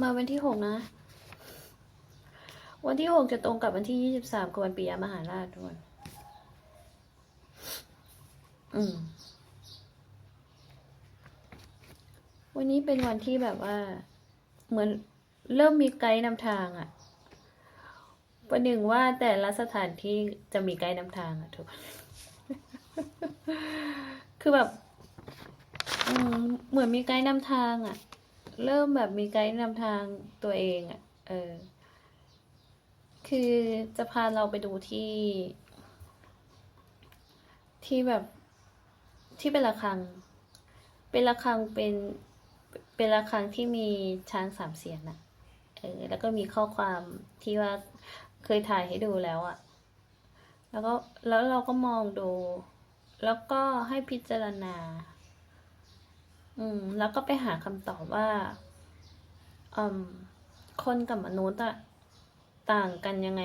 มาวันที่หกนะ วันที่หกจะตรงกับวันที่ยี่สิบสามกับวันปียมหาราชด้วยอืม วันนี้เป็นวันที่แบบว่า เหมือนเริ่มมีไกด์นำทางอะประหนึ่งว่าแต่ละสถานที่จะมีไกด์นำทางอะทุกคนคือแบบเหมือนมีไกด์นำทางอะ เริ่มแบบมีไกด์นำทางตัวเองอะเออ คือจะพาเราไปดูที่ ที่แบบที่เป็นระฆัง เป็นระฆังเป็นเป็นระฆังที่มีช้างสามเสียนอะเออ แล้วก็มีข้อความที่ว่าเคยถ่ายให้ดูแล้วอะ แล้วก็แล้วเราก็มองดู แล้วก็ให้พิจารณา อืม แล้วก็ไปหาคำตอบว่าอืมคนกับมนุษย์อะต่างกันยังไง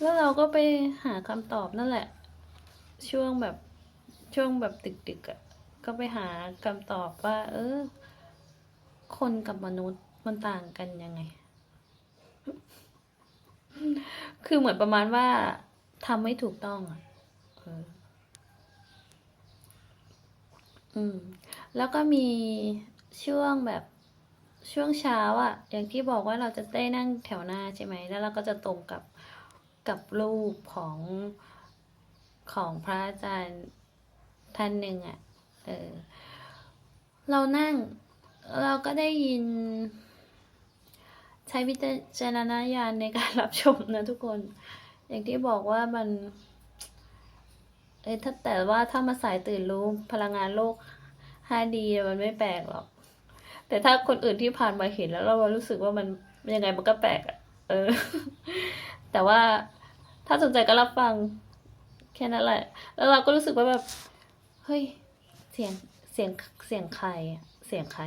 แล้วเราก็ไปหาคำตอบนั่นแหละ ช่วงแบบช่วงแบบดึกๆอะ่ะก็ไปหาคำตอบว่า เออ คนกับมนุษย์มันต่างกันยังไง คือเหมือนประมาณว่าทำไม่ถูกต้องอะ อืม แล้วก็มีช่วงแบบช่วงเช้าอะ่ะ อย่างที่บอกว่าเราจะได้นั่งแถวหน้าใช่ไหม แล้วเราก็จะตรงกับกับรูปของของพระอาจารย์ท่านหนึ่งอะ่ะ เออ เรานั่งเราก็ได้ยิน ใช้วิจารณญาณในการรับชมนะทุกคน อย่างที่บอกว่ามัน เอ้ยถ้าแต่ว่าถ้ามาสายตื่นรู้พลังงานโลก 5D มันไม่แปลกหรอก แต่ถ้าคนอื่นที่ผ่านมาเห็นแล้วเรารู้สึกว่ามันยังไงมันก็แปลกอะเออ แต่ว่าถ้าสนใจก็รับฟัง แค่นั้นแหละ แล้วเราก็รู้สึกว่าแบบ เฮ้ย เสียงเสียงเสียงใครเสียงใคร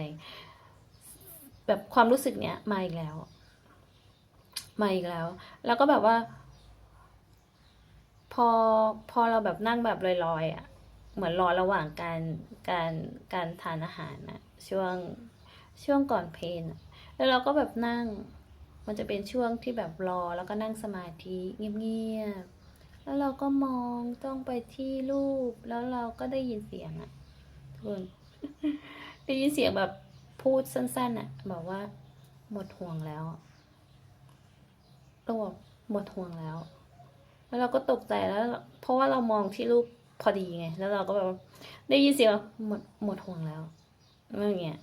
แบบความรู้สึกเนี้ยมาอีกแล้ว มาอีกแล้ว แล้วก็แบบว่า พอพอเราแบบนั่งแบบลอยๆอะ เหมือนรอระหว่างการการการทานอาหารนะช่วงช่วงก่อนเพลนอะแล้วเราก็แบบนั่ง มันจะเป็นช่วงที่แบบรอแล้วก็นั่งสมาธิเงียบๆแล้วเราก็มองจ้องไปที่รูป แล้วเราก็ได้ยินเสียงอะทุกคนได้ยินเสียงแบบพูดสั้นๆอะแบบว่าหมดห่วงแล้วเราบอกหมดห่วงแล้ว แล้วเราก็ตกใจแล้ว เพราะว่าเรามองที่รูปพอดีไง แล้วเราก็แบบได้ยินเสียงหมดหมดห่วงแล้วอะไรอย่างเงี้ย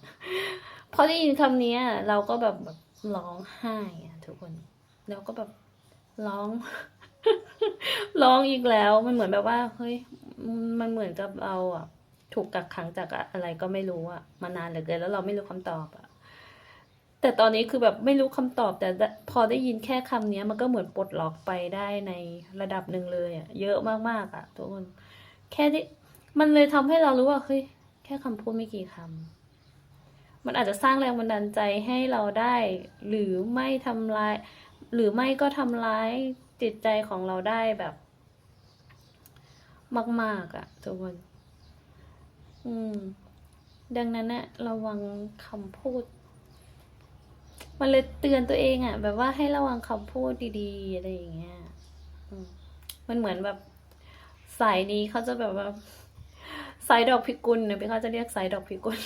พอได้ยินคำนี้เราก็แบบแบบร้องไห้อะทุกคนแล้วก็แบบร้องร้องอีกแล้วมันเหมือนแบบว่าเฮ้ยมันเหมือนกับเราอะถูกกักขังจากอะไรก็ไม่รู้อะมานานเหลือเกินแล้วเราไม่รู้คำตอบอะ แต่ตอนนี้คือแบบไม่รู้คำตอบแต่พอได้ยินแค่คำนี้มันก็เหมือนปลดล็อกไปได้ในระดับหนึ่งเลยอะ เยอะมากๆอะทุกคนแค่ที่มันเลยทำให้เรารู้ว่าเฮ้ยแค่คำพูดไม่กี่คำมันอาจจะสร้างแรงบันดาลใจให้เราได้ หรือไม่ทำลาย หรือไม่ก็ทำร้ายจิตใจของเราได้แบบ มาก ๆอะทุกคนอืม ดังนั้นนะระวังคำพูด มันเลยเตือนตัวเองอะแบบว่าให้ระวังคำพูดดีๆอะไรอย่างเงี้ยมันเหมือนแบบสายนี้เขาจะแบบว่าสายดอกพิกุลเนี่ยพี่เขาจะเรียกสายดอกพิกุล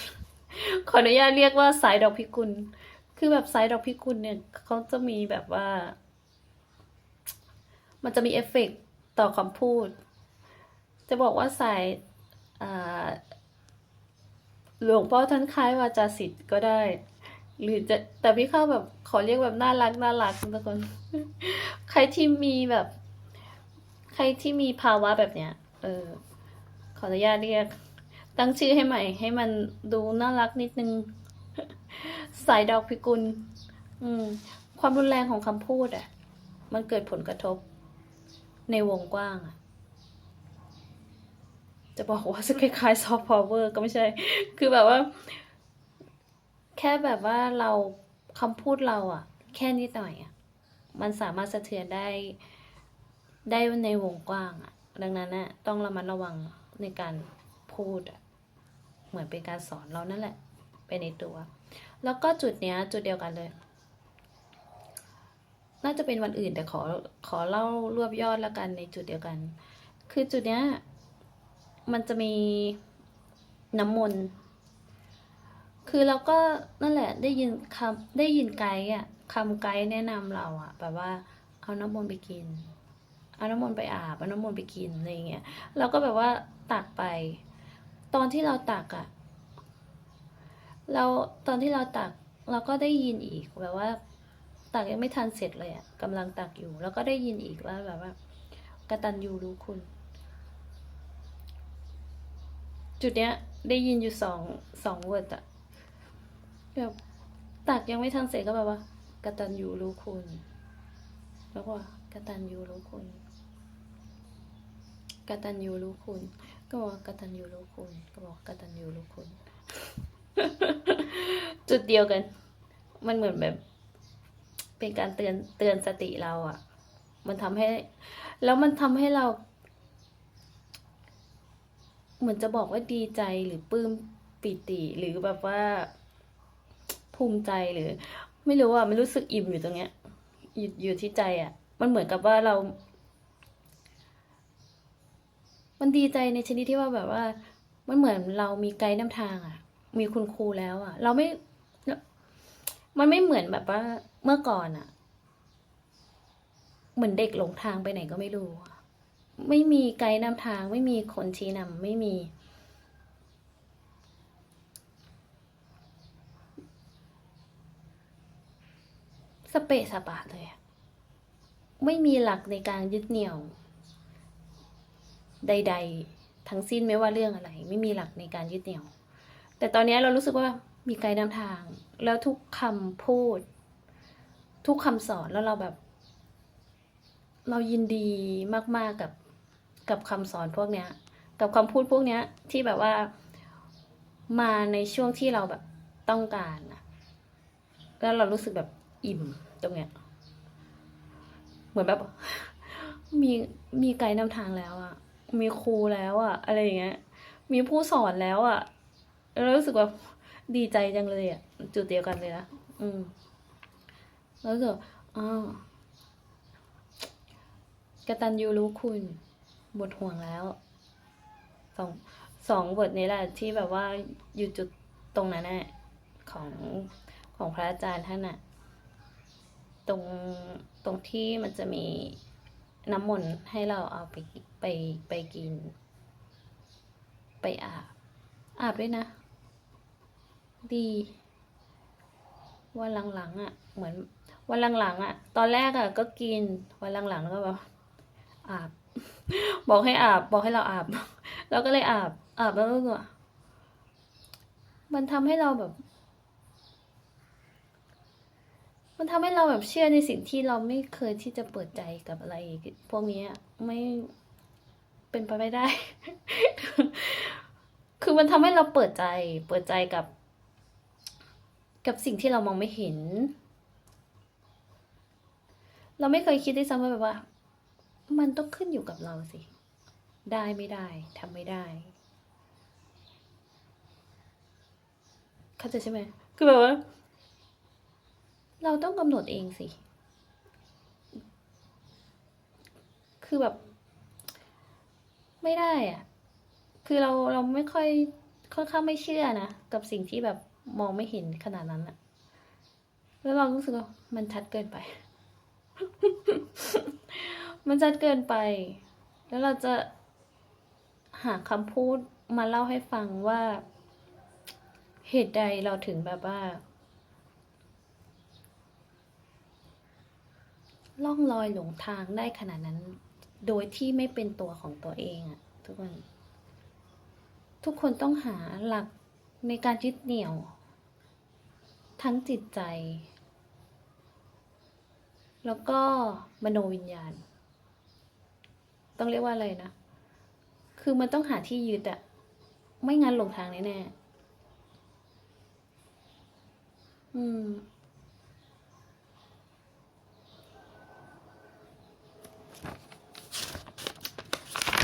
ขออนุญาตเรียกว่าสายดอกพิกุล คือแบบสายดอกพิกุลเนี่ยเขาจะมีแบบว่า มันจะมีเอฟเฟกต์ต่อคำพูด จะบอกว่าสายหลวงพ่อท่านคล้ายวาจาสิทธิ์ก็ได้ หรือจะแต่พี่เข้าแบบขอเรียกแบบน่ารักน่ารักทุกคน ใครที่มีแบบ ใครที่มีภาวะแบบเนี้ย เออ ขออนุญาตเรียก ตั้งชื่อให้ใหม่ ให้มันดูน่ารักนิดนึง สายดอกพิกุล อืม ความรุนแรงของคำพูดอะ มันเกิดผลกระทบ ในวงกว้างอะจะบอกว่าจะคล้ายๆซอฟต์พาวเวอร์ก็ไม่ใช่ คือแบบว่า แค่แบบว่าเราคำพูดเราอะแค่นิดหน่อยอะมันสามารถสะเทือนได้ได้ในวงกว้างอะดังนั้นน่ะต้องระมัดระวังในการพูดอะเหมือนเป็นการสอนเรานั่นแหละไปในตัว แล้วก็จุดเนี้ยจุดเดียวกันเลย น่าจะเป็นวันอื่นแต่ขอขอเล่ารวบยอดแล้วกันในจุดเดียวกัน คือจุดเนี้ยมันจะมีน้ำมนต์ คือเราก็นั่นแหละได้ยินคำได้ยินไกด์อะคำไกด์แนะนำเราอะแบบว่าเอาน้ำมนต์ไปกิน เอาน้ำมนต์ไปอาบเอาน้ำมนต์ไปกินอะไรเงี้ยเราก็แบบว่าตักไป ตอนที่เราตักอะเราตอนที่เราตักเราก็ได้ยินอีกแบบว่า ตักยังไม่ทันเสร็จเลยอะกำลังตักอยู่ แล้วก็ได้ยินอีกว่าแบบว่ากตัญญูรู้คุณ จุดเนี้ย ได้ยินอยู่สองสองเวิร์ดอะ แบบตักยังไม่ทันเสร็จก็แบบว่า กตัญญูรู้คุณ แล้วก็กตัญญูรู้คุณ กตัญญูรู้คุณ ก็บอกว่ากตัญญูรู้คุณ ก็บอกกตัญญูรู้คุณ จุดเดียวกัน มันเหมือนแบบ เป็นการเตือนเตือนสติเราอะมันทำให้ แล้วมันทำให้เรา เหมือนจะบอกว่าดีใจหรือปลื้มปิติหรือแบบว่า ภูมิใจหรือ ไม่รู้อะมันรู้สึกอิ่มอยู่ตรงเนี้ยอยู่อยู่ที่ใจอะ มันเหมือนกับว่าเรา มันดีใจในชนิดที่ว่าแบบว่า มันเหมือนเรามีไกด์นำทางอะ มีคุณครูแล้วอะ เราไม่ มันไม่เหมือนแบบว่าเมื่อก่อนอะ เหมือนเด็กหลงทางไปไหนก็ไม่รู้ ไม่มีไกด์นำทาง ไม่มีคนชี้นำไม่มี เปะสปะเลย ไม่มีหลักในการยึดเหนี่ยว ใด ๆ ทั้งสิ้นไม่ว่าเรื่องอะไร ไม่มีหลักในการยึดเหนี่ยว แต่ตอนนี้เรารู้สึกว่ามีไกด์นำทาง แล้วทุกคำพูด ทุกคำสอนแล้วเราแบบ เรายินดีมาก ๆ กับกับคำสอนพวกเนี้ย กับคำพูดพวกเนี้ย ที่แบบว่ามาในช่วงที่เราแบบต้องการอะแล้วเรารู้สึกแบบอิ่ม ตรงเนี้ย เหมือนแบบ มีมีไกด์นำทางแล้วอะมีครูแล้วอะอะไรอย่างเงี้ย มีผู้สอนแล้วอะแล้วรู้สึกว่าดีใจจังเลยอะจุดเดียวกันเลยนะอืมแล้วรู้สึกว่าอ้าวกตัญญูรู้คุณหมดห่วงแล้วสองสองบทนี้แหละที่แบบว่าอยู่จุดตรงนั้นแหละของของพระอาจารย์ท่านน่ะ ตรงตรงที่มันจะมีน้ำมนต์ให้เราเอาไปไปไปกิน ไปอาบ อาบด้วยนะ ดี วันหลังๆอะ เหมือน วันหลังๆอะ ตอนแรกอะ ก็กิน วันหลังๆแล้วก็แบบอาบ บอกให้อาบ บอกให้เราอาบ เราก็เลยอาบ อาบแล้วก็มันทำให้เราแบบ มันทำให้เราแบบเชื่อในสิ่งที่เราไม่เคยที่จะเปิดใจกับอะไร พวกนี้ไม่เป็นไปไม่ได้ คือมันทำให้เราเปิดใจ เปิดใจกับ กับสิ่งที่เรามองไม่เห็น เราไม่เคยคิดด้วยซ้ำว่าแบบว่า มันต้องขึ้นอยู่กับเราสิ ได้ไม่ได้ทำไม่ได้ เข้าใจใช่ไหมคือแบบว่า เราต้องกำหนดเองสิ คือแบบ ไม่ได้อะคือเราเราไม่ค่อยค่อนข้างไม่เชื่อนะ กับสิ่งที่แบบมองไม่เห็นขนาดนั้นอะแล้วเรารู้สึกว่ามันชัดเกินไป มันชัดเกินไป แล้วเราจะหาคำพูดมาเล่าให้ฟังว่า เหตุใดเราถึงแบบว่า ล่องลอยหลงทางได้ขนาดนั้น โดยที่ไม่เป็นตัวของตัวเองอะทุกคน ทุกคนต้องหาหลักในการยึดเหนี่ยว ทั้งจิตใจ แล้วก็มโนวิญญาณ ต้องเรียกว่าอะไรนะ คือมันต้องหาที่ยึดอะไม่งั้นหลงทางแน่ๆอืม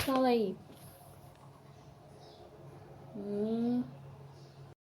Fala aí. Hum.